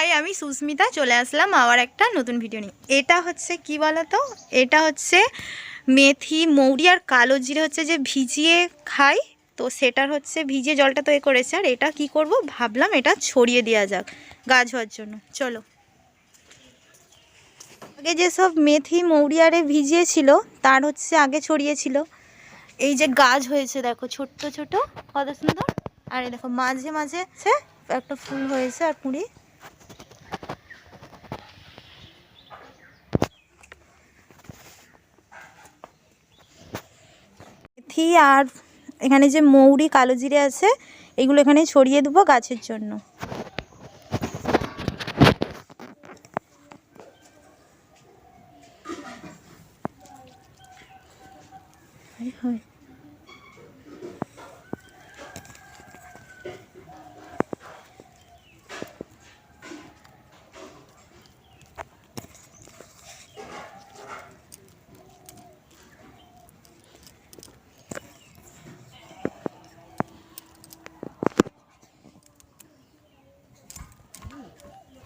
High, আমি সুস্মিতা, চলে আসলাম আবার একটা নতুন ভিডিও নিয়ে। এটা হচ্ছে কি বলতো? এটা হচ্ছে মেথি, মৌরি আর কালো জিরে হচ্ছে যে ভিজিয়ে খাই। তো সেটার হচ্ছে ভিজিয়ে জলটা তো এ করেছে। আর এটা কি করব? ভাবলাম এটা ছড়িয়ে দেওয়া যাক গাছ হওয়ার জন্য। চলো। আগে যেসব মেথি, মৌরি আরে ভিজিয়েছিল, তার হচ্ছে আগে ছড়িয়েছিল। এই যে গাছ হয়েছে দেখো, ছোট্ট ছোট কত সুন্দর আর দেখো, মাঝে মাঝে একটা ফুল হয়েছে আর কুড়ি মেথি আর এখানে যে মৌরি, কালো জিরে আছে, এগুলো এখানে ছড়িয়ে দেবো গাছের জন্য হয় হায়।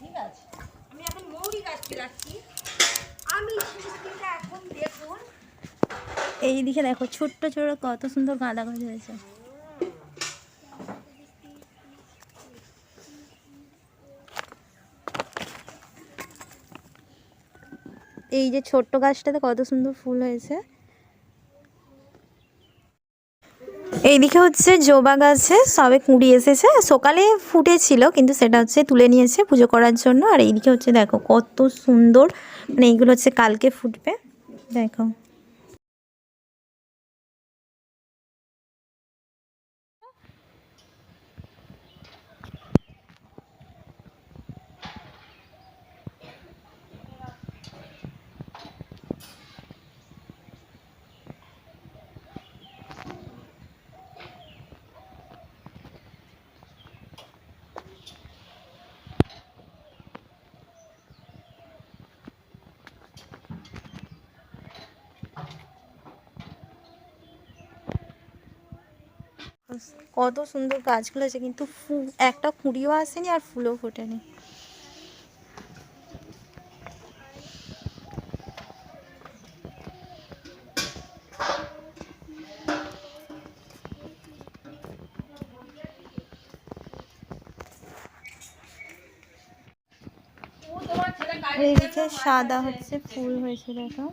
ঠিক আছে আমি এখন মৌরি গাছকে রাখছি দিকে দেখো, ছোট্ট ছোট কত সুন্দর গাঁদা গাছ হয়েছে। এই যে ছোট্ট গাছটাতে কত সুন্দর ফুল হয়েছে। এইদিকে হচ্ছে জবা গাছে সবে কুঁড়ি এসেছে। সকালে ফুটেছিল, কিন্তু সেটা হচ্ছে তুলে নিয়েছে পুজো করার জন্য। আর এইদিকে হচ্ছে দেখো কত সুন্দর মানে এইগুলো হচ্ছে কালকে ফুটবে। দেখো। কত সুন্দর গাছগুলো আছে, কিন্তু ফু- একটা কুঁড়িও আসেনি আর ফুলও ফোটেনি। এইদিকে সাদা হচ্ছে, ফুল হয়েছে দেখো।